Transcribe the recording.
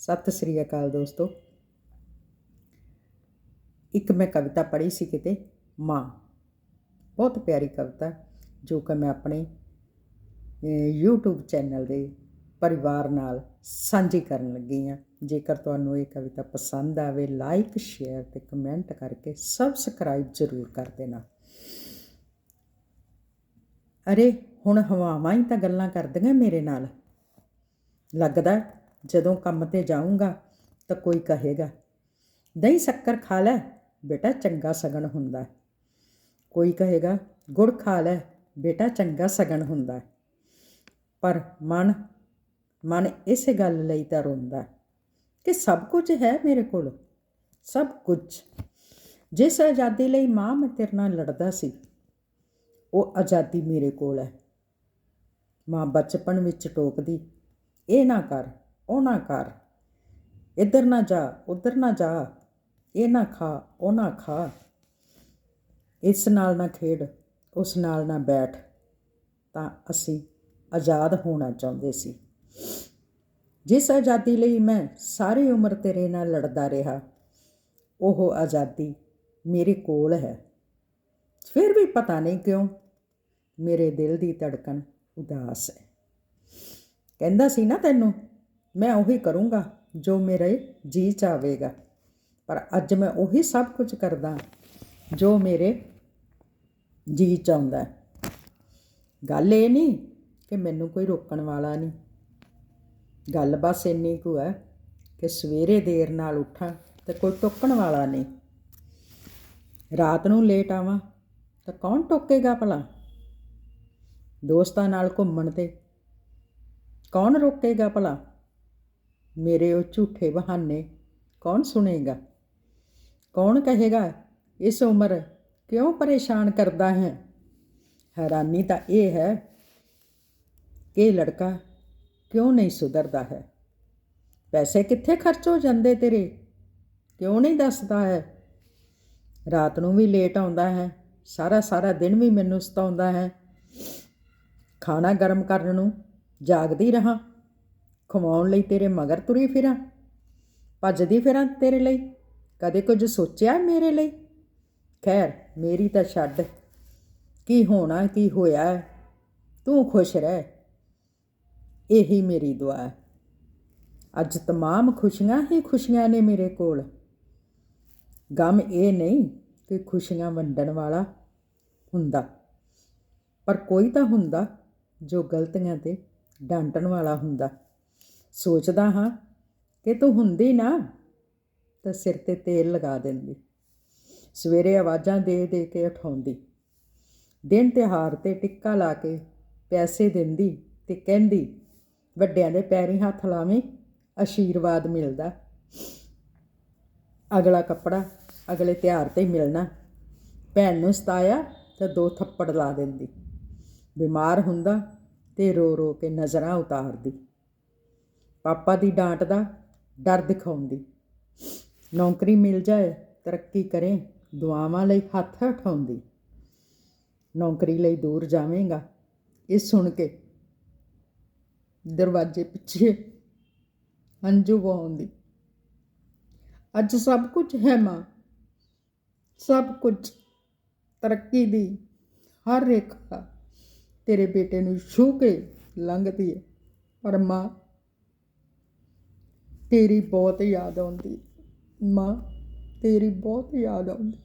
ਸਤਿ ਸ੍ਰੀ ਅਕਾਲ ਦੋਸਤੋ। ਇੱਕ ਮੈਂ ਕਵਿਤਾ ਪੜ੍ਹੀ ਸੀ ਕਿਤੇ ਮਾਂ। ਬਹੁਤ ਪਿਆਰੀ ਕਵਿਤਾ ਜੋ ਕਿ ਮੈਂ ਆਪਣੇ ਅਹ, YouTube ਚੈਨਲ ਦੇ ਪਰਿਵਾਰ ਨਾਲ ਸਾਂਝੀ ਕਰਨ ਲੱਗੀ ਹਾਂ। ਜੇਕਰ ਤੁਹਾਨੂੰ ਇਹ ਕਵਿਤਾ ਪਸੰਦ ਆਵੇ ਲਾਈਕ ਸ਼ੇਅਰ ਤੇ ਕਮੈਂਟ ਕਰਕੇ ਸਬਸਕ੍ਰਾਈਬ ਜ਼ਰੂਰ ਕਰ ਦੇਣਾ। ਅਰੇ ਹੁਣ ਹਵਾਵਾਂ ਹੀ ਤਾਂ ਗੱਲਾਂ ਕਰਦੀਆਂ ਮੇਰੇ ਨਾਲ। ਲੱਗਦਾ ਜਦੋਂ ਕੰਮ ਤੇ ਜਾਊਂਗਾ ਤਾਂ ਕੋਈ ਕਹੇਗਾ, ਦਹੀਂ ਸ਼ੱਕਰ ਖਾ ਲੈ, ਬੇਟਾ ਚੰਗਾ ਸਗਣ ਹੁੰਦਾ। ਕੋਈ ਕਹੇਗਾ, ਗੁੜ ਖਾ ਲੈ, ਬੇਟਾ ਚੰਗਾ ਸਗਣ ਹੁੰਦਾ। ਪਰ ਮਨ ਮਨ ਇਸੇ ਗੱਲ ਲਈ ਤਾਂ ਰੋਂਦਾ ਕਿ ਸਭ ਕੁਝ ਹੈ ਮੇਰੇ ਕੋਲ, ਸਭ ਕੁਝ। ਜਿਸ ਆਜ਼ਾਦੀ ਲਈ ਮਾਂ ਮੈਂ ਤੇਰੇ ਨਾਲ ਲੜਦਾ ਸੀ, ਉਹ ਆਜ਼ਾਦੀ ਮੇਰੇ ਕੋਲ ਹੈ। ਮਾਂ ਬਚਪਨ ਵਿੱਚ ਟੋਕਦੀ, ਇਹ ਨਾ ਕਰ ਉਹ ਨਾ ਕਰ ਇੱਧਰ ਨਾ ਜਾ, ਉੱਧਰ ਨਾ ਜਾ, ਇਹ ਨਾ ਖਾ, ਉਹ ਨਾ ਖਾ। ਇਸ ਨਾਲ ਨਾ ਖੇਡ, ਉਸ ਨਾਲ ਨਾ ਬੈਠ। ਤਾਂ ਅਸੀਂ ਆਜ਼ਾਦ ਹੋਣਾ ਚਾਹੁੰਦੇ ਸੀ। ਜਿਸ ਆਜ਼ਾਦੀ ਲਈ ਮੈਂ ਸਾਰੀ ਉਮਰ ਤੇਰੇ ਨਾਲ ਲੜਦਾ ਰਿਹਾ, ਉਹ ਆਜ਼ਾਦੀ ਮੇਰੇ ਕੋਲ ਹੈ। ਫਿਰ ਵੀ ਪਤਾ ਨਹੀਂ ਕਿਉਂ ਮੇਰੇ ਦਿਲ ਦੀ ਧੜਕਣ ਉਦਾਸ ਹੈ। ਕਹਿੰਦਾ ਸੀ ਨਾ ਤੈਨੂੰ ਮੈਂ ਉਹੀ ਕਰੂੰਗਾ ਜੋ ਮੇਰੇ ਜੀ ਚਾਵੇਗਾ। ਪਰ ਅੱਜ ਮੈਂ ਉਹੀ ਸਭ ਕੁਝ ਕਰਦਾ ਜੋ ਮੇਰੇ ਜੀ ਚਾਹੁੰਦਾ। ਹੈ। ਗੱਲ ਇਹ ਨਹੀਂ ਕਿ ਮੈਨੂੰ ਕੋਈ ਰੋਕਣ ਵਾਲਾ ਨਹੀਂ। ਗੱਲ ਬਸ ਇੰਨੀ ਕੁ ਹੈ ਕਿ ਸਵੇਰੇ ਦੇਰ ਨਾਲ ਉੱਠਾਂ ਤੇ ਕੋਈ ਟੋਕਣ ਵਾਲਾ ਨਹੀਂ। ਰਾਤ ਨੂੰ ਲੇਟ ਆਵਾਂ ਤਾਂ ਕੌਣ ਟੋਕੇਗਾ ਭਲਾ? ਦੋਸਤਾਂ ਨਾਲ ਘੁੰਮਣ ਤੇ ਕੌਣ ਰੋਕੇਗਾ ਭਲਾ? ਮੇਰੇ ਉਹ ਝੂਠੇ ਬਹਾਨੇ ਕੌਣ ਸੁਣੇਗਾ? ਕੌਣ ਕਹੇਗਾ, ਇਸ ਉਮਰ ਕਿਉਂ ਪਰੇਸ਼ਾਨ ਕਰਦਾ ਹੈ? ਹੈਰਾਨੀ ਤਾਂ ਇਹ ਹੈ ਕਿ ਲੜਕਾ ਕਿਉਂ ਨਹੀਂ ਸੁਧਰਦਾ ਹੈ? ਪੈਸੇ ਕਿੱਥੇ ਖਰਚ ਹੋ ਜਾਂਦੇ ਤੇਰੇ? ਕਿਉਂ ਨਹੀਂ ਦੱਸਦਾ ਹੈ? ਰਾਤ ਨੂੰ ਵੀ ਲੇਟ ਆਉਂਦਾ ਹੈ, ਸਾਰਾ ਸਾਰਾ ਦਿਨ ਵੀ ਮੈਨੂੰ ਸਤਾਉਂਦਾ ਹੈ। ਖਾਣਾ ਗਰਮ ਕਰਨ ਨੂੰ ਜਾਗਦੀ ਰਹਾ। ਖਵਾਉਣ ਲਈ ਤੇਰੇ ਮਗਰ ਤੁਰੀ ਫਿਰਾਂ ਭੱਜਦੀ ਫਿਰਾਂ ਤੇਰੇ ਲਈ ਕਦੇ ਕੁਝ ਸੋਚਿਆ ਮੇਰੇ ਲਈ ਖੈਰ ਮੇਰੀ ਤਾਂ ਛੱਡ ਕੀ ਹੋਣਾ ਕੀ ਹੋਇਆ ਹੈ, ਤੂੰ ਖੁਸ਼ ਰਹਿ ਇਹੀ ਮੇਰੀ ਦੁਆ ਹੈ ਅੱਜ तमाम ਖੁਸ਼ੀਆਂ ਹੀ ਖੁਸ਼ੀਆਂ ਨੇ ਮੇਰੇ ਕੋਲ ਗਮ ਇਹ ਨਹੀਂ ਕਿ ਖੁਸ਼ੀਆਂ ਵੰਡਣ ਵਾਲਾ ਹੁੰਦਾ ਪਰ ਕੋਈ ਤਾਂ ਹੁੰਦਾ ਜੋ ਗਲਤੀਆਂ ਤੇ ਡਾਂਟਣ ਵਾਲਾ ਹੁੰਦਾ ਸੋਚਦਾ ਹਾਂ ਕਿ ਤੂੰ ਹੁੰਦੀ ਨਾ ਤਾਂ ਸਿਰ ਤੇ ਤੇਲ ਲਗਾ ਦਿੰਦੀ। ਸਵੇਰੇ ਆਵਾਜ਼ਾਂ ਦੇ ਦੇ ਕੇ ਉਠਾਉਂਦੀ। ਦਿਨ ਤਿਉਹਾਰ ਤੇ ਟਿੱਕਾ ਲਾ ਕੇ ਪੈਸੇ ਦਿੰਦੀ ਤੇ ਕਹਿੰਦੀ, ਵੱਡਿਆਂ ਦੇ ਪੈਰੀ ਹੱਥ ਲਾਵੇਂ ਆਸ਼ੀਰਵਾਦ ਮਿਲਦਾ। ਅਗਲਾ ਕੱਪੜਾ ਅਗਲੇ ਤਿਉਹਾਰ ਤੇ ਹੀ ਮਿਲਣਾ। ਭੈਣ ਨੂੰ ਸਤਾਇਆ ਤਾਂ ਦੋ ਥੱਪੜ ਲਾ ਦਿੰਦੀ। ਬਿਮਾਰ ਹੁੰਦਾ ਤੇ ਰੋ ਰੋ ਕੇ ਨਜ਼ਰਾਂ ਉਤਾਰਦੀ। ਪਾਪਾ ਦੀ ਡਾਂਟ ਦਾ ਡਰ ਦਿਖਾਉਂਦੀ। ਨੌਕਰੀ ਮਿਲ ਜਾਏ, ਤਰੱਕੀ ਕਰੇ, ਦੁਆਵਾਂ ਲਈ ਹੱਥ ਉਠਾਉਂਦੀ ਨੌਕਰੀ ਲਈ ਦੂਰ ਜਾਵੇਂਗਾ। ਇਹ ਸੁਣ ਕੇ ਦਰਵਾਜ਼ੇ ਪਿੱਛੇ ਹੰਝੂ ਵਹਾਉਂਦੀ ਅੱਜ ਸਭ ਕੁਝ ਹੈ ਮਾਂ। ਸਭ ਕੁਝ। ਤਰੱਕੀ ਦੀ ਹਰ ਰੇਖਾ ਤੇਰੇ ਬੇਟੇ ਨੂੰ ਛੂ ਕੇ ਲੰਘਦੀ ਹੈ। ਪਰ ਮਾਂ ਤੇਰੀ ਬਹੁਤ ਯਾਦ ਆਉਂਦੀ ਮਾਂ ਤੇਰੀ ਬਹੁਤ ਯਾਦ ਆਉਂਦੀ।